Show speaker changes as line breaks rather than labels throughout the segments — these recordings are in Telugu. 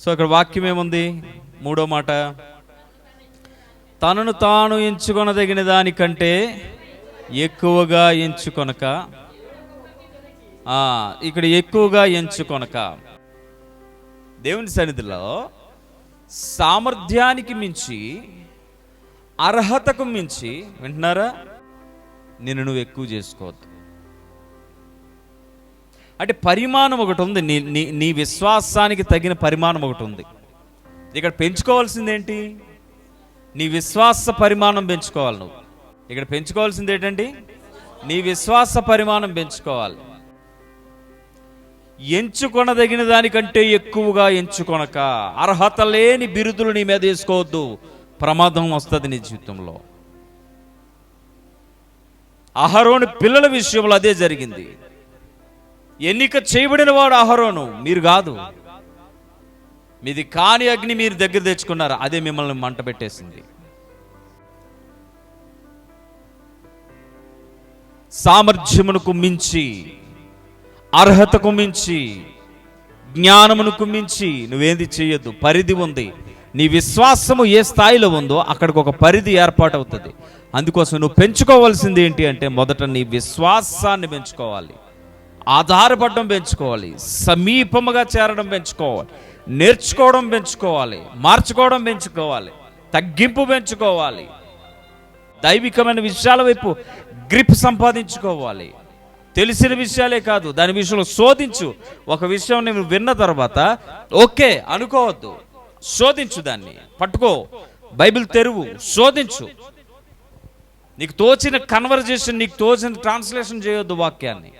సో ఇక్కడ వాక్యం ఏముంది? మూడో మాట. తనను తాను ఎంచుకొనదగిన దానికంటే ఎక్కువగా ఎంచుకొనక. ఇక్కడ ఎక్కువగా ఎంచుకొనక. దేవుని సన్నిధిలో సామర్థ్యానికి మించి అర్హతకు మించి వింటున్నారా? నిన్ను నువ్వు ఎక్కువ చేసుకోవద్దు. అంటే పరిమాణం ఒకటి ఉంది. నీ నీ నీ విశ్వాసానికి తగిన పరిమాణం ఒకటి ఉంది. ఇక్కడ పెంచుకోవాల్సింది ఏంటి నీ విశ్వాస పరిమాణం పెంచుకోవాలి నువ్వు. ఇక్కడ పెంచుకోవాల్సింది ఏంటండి? నీ విశ్వాస పరిమాణం పెంచుకోవాలి. ఎంచుకొనదగిన దానికంటే ఎక్కువగా ఎంచుకొనక అర్హత లేని బిరుదులు నీ మీద వేసుకోవద్దు. ప్రమాదం వస్తుంది నీ జీవితంలో. అహరోని పిల్లల విషయంలో అదే జరిగింది. ఎన్నిక చేయబడిన వాడు అహరోను. మీరు కాదు. మీది కాని అగ్ని మీరు దగ్గర తెచ్చుకున్నారు. అదే మిమ్మల్ని మంట పెట్టేసింది. సామర్థ్యమునకు మించి అర్హతకు మించి జ్ఞానమునకు మించి నువ్వేది చేయొద్దు. పరిధి ఉంది. నీ విశ్వాసము ఏ స్థాయిలో ఉందో అక్కడికి ఒక పరిధి ఏర్పాటవుతుంది. అందుకోసం నువ్వు పెంచుకోవాల్సింది ఏంటి అంటే మొదట నీ విశ్వాసాన్ని పెంచుకోవాలి. ఆధారపడడం పెంచుకోవాలి సమీపముగా చేరడం పెంచుకోవాలి నేర్చుకోవడం పెంచుకోవాలి మార్చుకోవడం పెంచుకోవాలి తగ్గింపు పెంచుకోవాలి దైవికమైన విషయాల వైపు గ్రిప్ సంపాదించుకోవాలి. తెలిసిన విషయాలే కాదు దాని విషయంలో శోధించు. ఒక విషయం నేను విన్న తర్వాత ఓకే అనుకోవద్దు. శోధించు దాన్ని పట్టుకో. బైబిల్ తెరువు శోధించు. నీకు తోచిన కన్వర్జేషన్ నీకు తోచిన ట్రాన్స్లేషన్ చేయొద్దు వాక్యాన్ని.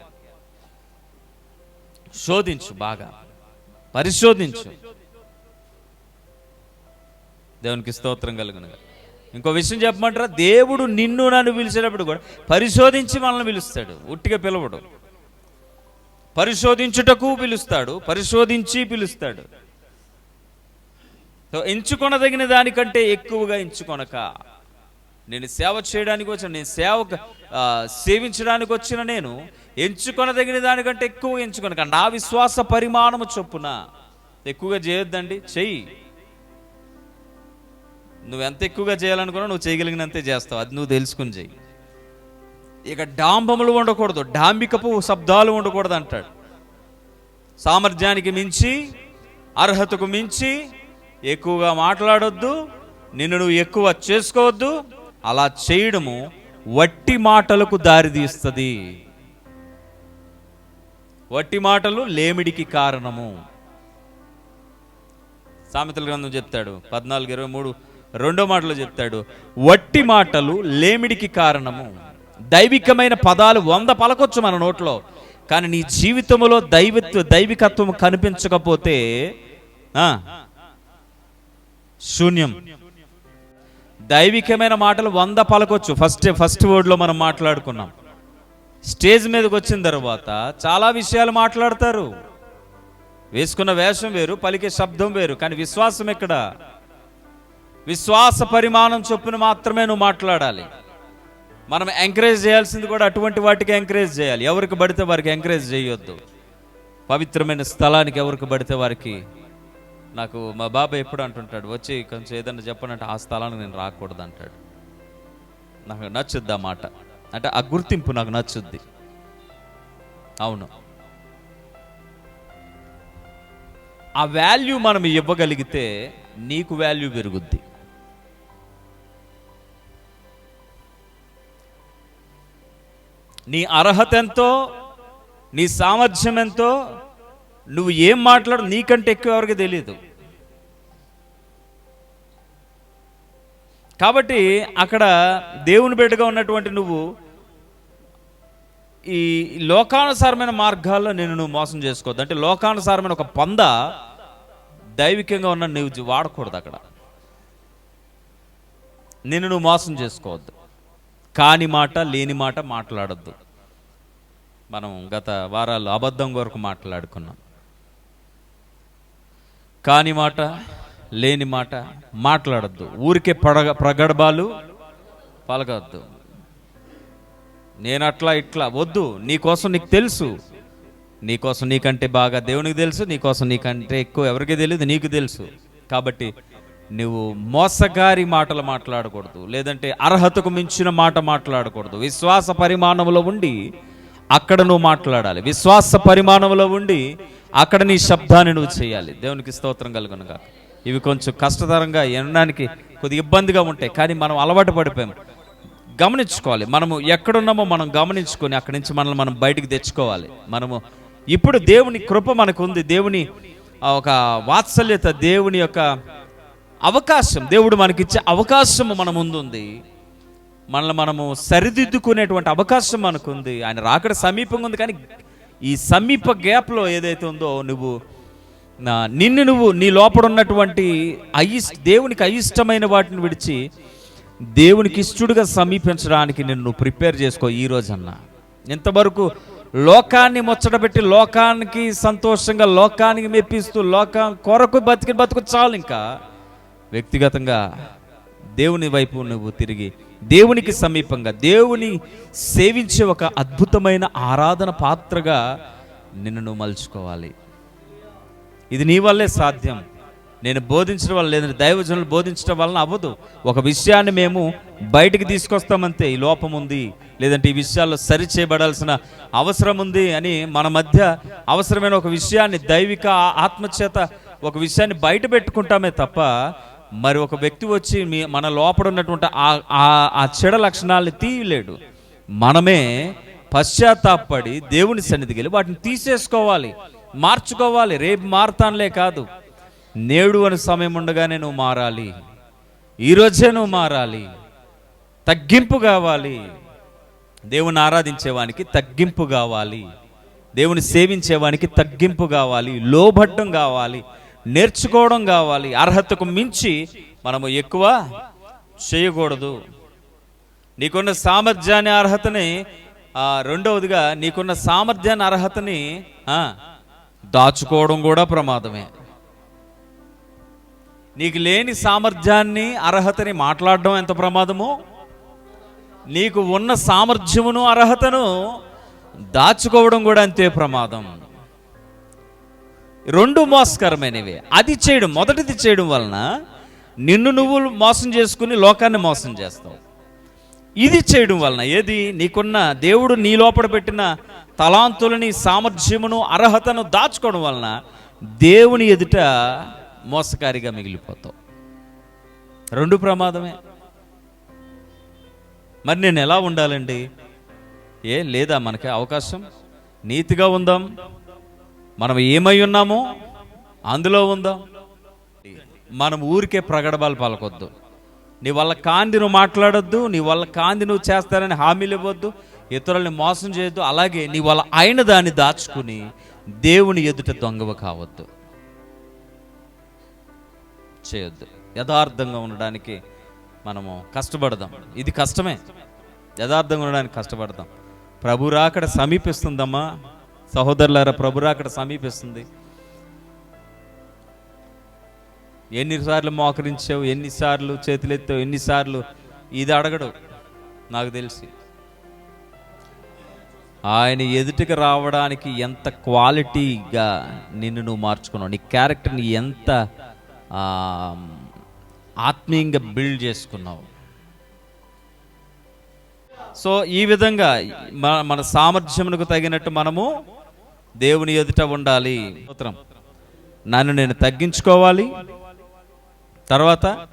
శోధించు బాగా. పరిశోధించు. దేవునికి స్తోత్రం కలుగునుగా ఇంకో విషయం చెప్పమంటారా? దేవుడు నిన్ను నన్ను పిలిచేటప్పుడు కూడా పరిశోధించి మనల్ని పిలుస్తాడు. ఉట్టిగా పిలవడు. పరిశోధించుటకు పిలుస్తాడు. పరిశోధించి పిలుస్తాడు. ఎంచుకొనదగిన దానికంటే ఎక్కువగా ఎంచుకొనక. నేను సేవ చేయడానికి వచ్చిన నేను సేవ సేవించడానికి వచ్చిన నేను ఎంచుకొనదగిన దానికంటే ఎక్కువ ఎంచుకొని కానీ నా విశ్వాస పరిమాణము చొప్పున ఎక్కువగా చేయొద్దండి. చెయ్యి. నువ్వు ఎంత ఎక్కువగా చేయాలనుకున్నా నువ్వు చేయగలిగినంతే చేస్తావు. అది నువ్వు తెలుసుకుని చెయ్యి. ఇక డాంబములు ఉండకూడదు. డాంబికపు శబ్దాలు ఉండకూడదు అంటాడు. సామర్థ్యానికి మించి అర్హతకు మించి ఎక్కువగా మాట్లాడొద్దు. నిన్ను నువ్వు ఎక్కువ చేసుకోవద్దు. అలా చేయడము వట్టి మాటలకు దారితీస్తుంది వట్టి మాటలు లేమిడికి కారణము. సామెతల గ్రంథం చెప్తాడు. పద్నాలుగు ఇరవై మూడు రెండో మాటలో చెప్తాడు. వట్టి మాటలు లేమిడికి కారణము. దైవికమైన పదాలు వంద పలకొచ్చు మన నోట్లో. కానీ నీ జీవితంలో దైవత్వ దైవికత్వం కనిపించకపోతే శూన్యం. దైవికమైన మాటలు వంద పలకొచ్చు. ఫస్ట్ ఫస్ట్ వర్డ్లో మనం మాట్లాడుకున్నాం. స్టేజ్ మీదకి వచ్చిన తర్వాత చాలా విషయాలు మాట్లాడతారు. వేసుకున్న వేషం వేరు పలికే శబ్దం వేరు కానీ విశ్వాసం ఎక్కడ? విశ్వాస పరిమాణం చొప్పున మాత్రమే నువ్వు మాట్లాడాలి. మనం ఎంకరేజ్ చేయాల్సింది కూడా అటువంటి వాటికి ఎంకరేజ్ చేయాలి. ఎవరికి పడితే వారికి ఎంకరేజ్ చేయొద్దు. పవిత్రమైన స్థలానికి ఎవరికి పడితే వారికి నాకు మా బాబాయ్ ఎప్పుడు అంటుంటాడు వచ్చి కొంచెం ఏదన్నా చెప్పనంటే ఆ స్థలానికి నేను రాకూడదు అంటాడు. నాకు నచ్చుద్ది ఆ మాట. అంటే ఆ గుర్తింపు నాకు నచ్చుద్ది. అవును. ఆ వాల్యూ మనం ఇవ్వగలిగితే నీకు వాల్యూ పెరుగుద్ది. నీ అర్హత ఎంతో నీ సామర్థ్యం ఎంతో నువ్వు ఏం మాట్లాడు నీకంటే ఎక్కువ ఎవరికి తెలియదు కాబట్టి అక్కడ దేవుని బిడ్డగా ఉన్నటువంటి నువ్వు ఈ లోకానుసారమైన మార్గాల్లో నేను నువ్వు మోసం చేసుకోవద్దు. అంటే లోకానుసారమైన ఒక పంద దైవికంగా ఉన్న నువ్వు వాడకూడదు అక్కడ. నిన్ను నువ్వు మోసం చేసుకోవద్దు. కాని మాట లేని మాట మాట్లాడద్దు. మనం గత వారాలు అబద్ధం కొరకు మాట్లాడుకున్నాం. కాని మాట లేని మాట మాట్లాడద్దు. ఊరికే పడగ ప్రగడబాలు పలకద్దు. నేను అట్లా ఇట్లా వద్దు. నీకోసం నీకు తెలుసు. నీకోసం నీకంటే బాగా దేవునికి తెలుసు. నీకోసం నీకంటే ఎక్కువ ఎవరికి తెలియదు నీకు తెలుసు. కాబట్టి నువ్వు మోసగారి మాటలు మాట్లాడకూడదు. లేదంటే అర్హతకు మించిన మాట మాట్లాడకూడదు. విశ్వాస పరిమాణంలో ఉండి అక్కడ నువ్వు మాట్లాడాలి. విశ్వాస పరిమాణంలో ఉండి అక్కడ నీ శబ్దాన్ని నువ్వు చేయాలి. దేవునికి స్తోత్రం కలుగునుగా. ఇవి కొంచెం కష్టతరంగా వినడానికి కొద్దిగా ఇబ్బందిగా ఉంటాయి కానీ మనం అలవాటు పడిపోయాం. గమనించుకోవాలి. మనము ఎక్కడున్నామో మనం గమనించుకొని అక్కడి నుంచి మనల్ని మనం బయటికి తెచ్చుకోవాలి. మనము ఇప్పుడు దేవుని కృప మనకు ఉంది దేవుని ఒక వాత్సల్యత దేవుని యొక్క అవకాశం దేవుడు మనకిచ్చే అవకాశం మన ముందు ఉంది మనల్ని మనము సరిదిద్దుకునేటువంటి అవకాశం మనకు ఉంది ఆయన రాకడ సమీపంగా ఉంది కానీ ఈ సమీప గ్యాప్లో ఏదైతే ఉందో నువ్వు నా నిన్ను నువ్వు నీ లోపల ఉన్నటువంటి అయిష్ దేవునికి అయిష్టమైన వాటిని విడిచి దేవునికి ఇష్టడుగా సమీపించడానికి నిన్ను ప్రిపేర్ చేసుకో ఈ రోజన్నా. ఇంతవరకు లోకాన్ని ముచ్చటబెట్టి లోకానికి సంతోషంగా లోకానికి మెప్పిస్తూ లోకం కొరకు బతికి బతుకు చాలు ఇంకా. వ్యక్తిగతంగా దేవుని వైపు నువ్వు తిరిగి దేవునికి సమీపంగా దేవుని సేవించే ఒక అద్భుతమైన ఆరాధన పాత్రగా నిన్ను నువ్వు మలుచుకోవాలి. ఇది నీ వల్లే సాధ్యం. నేను బోధించడం వల్ల లేదంటే దైవజనులు బోధించడం వలన అవ్వదు. ఒక విషయాన్ని మేము బయటికి తీసుకొస్తామంతే ఈ లోపం ఉంది లేదంటే ఈ విషయాల్లో సరి చేయబడాల్సిన అవసరం ఉంది అని మన మధ్య అవసరమైన ఒక విషయాన్ని దైవిక ఆత్మచేత ఒక విషయాన్ని బయట పెట్టుకుంటామే తప్ప మరి ఒక వ్యక్తి వచ్చి మీ మన లోపల ఉన్నటువంటి ఆ- ఆ- చెడ లక్షణాలని తీయలేడు. మనమే పశ్చాత్తాపడి దేవుని సన్నిధికి వెళ్ళి వాటిని తీసేసుకోవాలి. మార్చుకోవాలి. రేపు మారుతానులే కాదు. నేడు అని సమయం ఉండగానే నువ్వు మారాలి. ఈరోజే నువ్వు మారాలి. తగ్గింపు కావాలి. దేవుని ఆరాధించేవానికి తగ్గింపు కావాలి. దేవుని సేవించేవానికి తగ్గింపు కావాలి. లోబడ్డం కావాలి. నేర్చుకోవడం కావాలి. అర్హతకు మించి మనము ఎక్కువ చేయకూడదు. నీకున్న సామర్థ్యాన్ని అర్హతని రెండవదిగా నీకున్న సామర్థ్యాన్ని అర్హతని దాచుకోవడం కూడా ప్రమాదమే. నీకు లేని సామర్థ్యాన్ని అర్హతని మాట్లాడడం ఎంత ప్రమాదమో? నీకు ఉన్న సామర్థ్యమును అర్హతను దాచుకోవడం కూడా అంతే ప్రమాదం. రెండు మోసకరమైనవి. అది చేయడం మొదటిది చేయడం వలన నిన్ను నువ్వు మోసం చేసుకుని లోకాన్ని మోసం చేస్తావు. ఇది చేయడం వలన ఏది? నీకున్న దేవుడు నీ లోపల పెట్టిన తలాంతులని సామర్థ్యమును అర్హతను దాచుకోవడం వలన దేవుని ఎదుట మోసకారిగా మిగిలిపోతావు. రెండు ప్రమాదమే. మరి నేను ఎలా ఉండాలండి? ఏ లేదా మనకి అవకాశం? నీతిగా ఉందాం. మనం ఏమై ఉన్నామో అందులో ఉందాం. మనం ఊరికే ప్రగడబాలు పలకొద్దు. నీ వల్ల కాంది నువ్వు మాట్లాడొద్దు నీ వల్ల కాంది నువ్వు చేస్తారని హామీలు ఇవ్వద్దు ఇతరుల్ని మోసం చేయొద్దు. అలాగే నీ వల్ల అయిన దాన్ని దాచుకుని దేవుని ఎదుట దొంగవ కావద్దు. చేయొద్దు. యథార్థంగా ఉండడానికి మనము కష్టపడదాం. ఇది కష్టమే. యథార్థంగా ఉండడానికి కష్టపడదాం. ప్రభు రాకడ సమీపిస్తుందమ్మా. సహోదరులారా ప్రభురా అక్కడ సమీపిస్తుంది. ఎన్నిసార్లు మోకరించావు ఎన్నిసార్లు చేతులెత్తావు ఎన్నిసార్లు ఇది అడగడు నాకు తెలిసి. ఆయన ఎదుటికి రావడానికి ఎంత క్వాలిటీగా నిన్ను నువ్వు మార్చుకున్నావు నీ క్యారెక్టర్ని ఎంత ఆత్మీయంగా బిల్డ్ చేసుకున్నావు. సో ఈ విధంగా మన మన సామర్థ్యమునకు తగినట్టు మనము దేవుని ఎదుట ఉండాలి. నన్ను నేను తగ్గించుకోవాలి. తర్వాత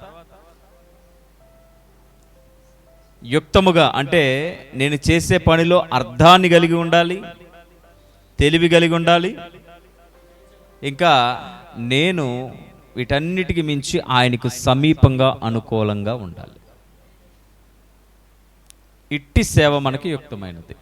యుక్తముగా అంటే నేను చేసే పనిలో అర్థాన్ని కలిగి ఉండాలి. తెలివి కలిగి ఉండాలి. ఇంకా నేను వీటన్నిటికి మించి ఆయనకు సమీపంగా అనుకూలంగా ఉండాలి. ఇట్టి సేవ మనకి యుక్తమైనది.